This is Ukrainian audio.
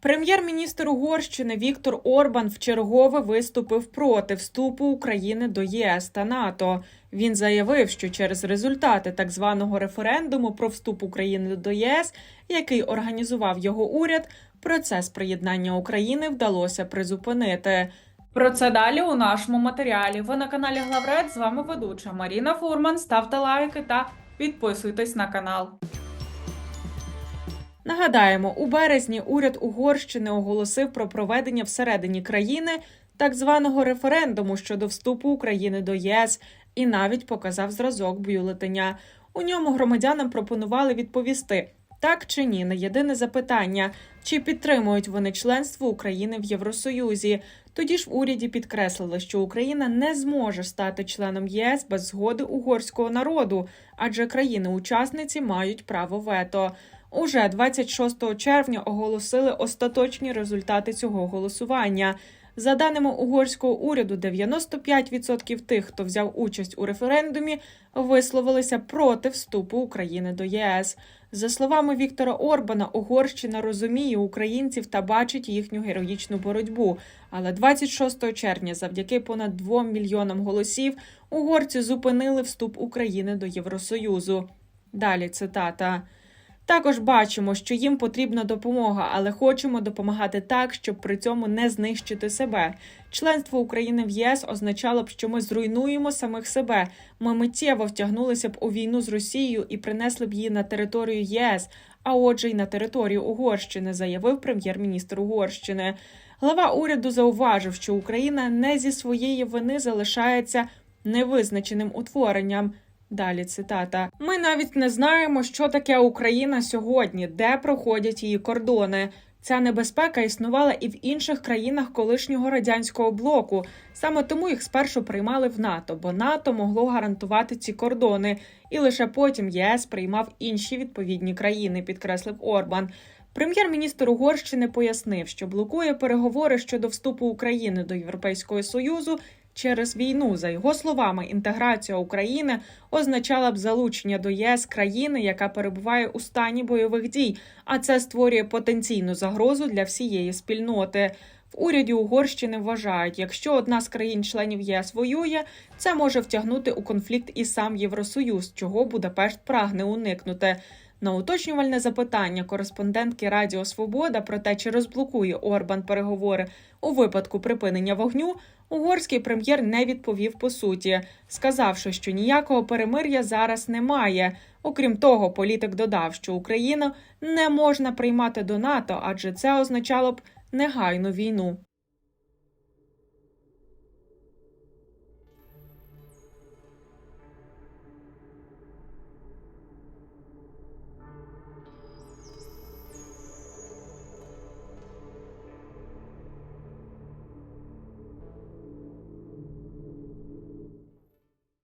Прем'єр-міністр Угорщини Віктор Орбан вчергове виступив проти вступу України до ЄС та НАТО. Він заявив, що через результати так званого референдуму про вступ України до ЄС, який організував його уряд, процес приєднання України вдалося призупинити. Про це далі у нашому матеріалі. Ви на каналі Главред. З вами ведуча Маріна Фурман. Ставте лайки та підписуйтесь на канал. Нагадаємо, у березні уряд Угорщини оголосив про проведення всередині країни так званого референдуму щодо вступу України до ЄС і навіть показав зразок бюлетеня. У ньому громадянам пропонували відповісти так чи ні на єдине запитання, чи підтримують вони членство України в Євросоюзі. Тоді ж в уряді підкреслили, що Україна не зможе стати членом ЄС без згоди угорського народу, адже країни-учасниці мають право вето. Уже 26 червня оголосили остаточні результати цього голосування. За даними угорського уряду, 95% тих, хто взяв участь у референдумі, висловилися проти вступу України до ЄС. За словами Віктора Орбана, Угорщина розуміє українців та бачить їхню героїчну боротьбу. Але 26 червня, завдяки понад 2 мільйонам голосів, угорці зупинили вступ України до Євросоюзу. Далі цитата. Також бачимо, що їм потрібна допомога, але хочемо допомагати так, щоб при цьому не знищити себе. Членство України в ЄС означало б, що ми зруйнуємо самих себе. Ми миттєво втягнулися б у війну з Росією і принесли б її на територію ЄС, а отже, й на територію Угорщини, заявив прем'єр-міністр Угорщини. Глава уряду зауважив, що Україна не зі своєї вини залишається невизначеним утворенням. Далі цитата: Ми навіть не знаємо, що таке Україна сьогодні, де проходять її кордони. Ця небезпека існувала і в інших країнах колишнього радянського блоку. Саме тому їх спершу приймали в НАТО, бо НАТО могло гарантувати ці кордони, і лише потім ЄС приймав інші відповідні країни, підкреслив Орбан. Прем'єр-міністр Угорщини пояснив, що блокує переговори щодо вступу України до Європейського союзу через війну. За його словами, інтеграція України означала б залучення до ЄС країни, яка перебуває у стані бойових дій, а це створює потенційну загрозу для всієї спільноти. В уряді Угорщини вважають, якщо одна з країн-членів єС воює, це може втягнути у конфлікт і сам Євросоюз, чого Будапешт прагне уникнути. На уточнювальне запитання кореспондентки Радіо Свобода про те, чи розблокує Орбан переговори у випадку припинення вогню, угорський прем'єр не відповів по суті, сказавши, що ніякого перемир'я зараз немає. Окрім того, політик додав, що Україну не можна приймати до НАТО, адже це означало б негайну війну.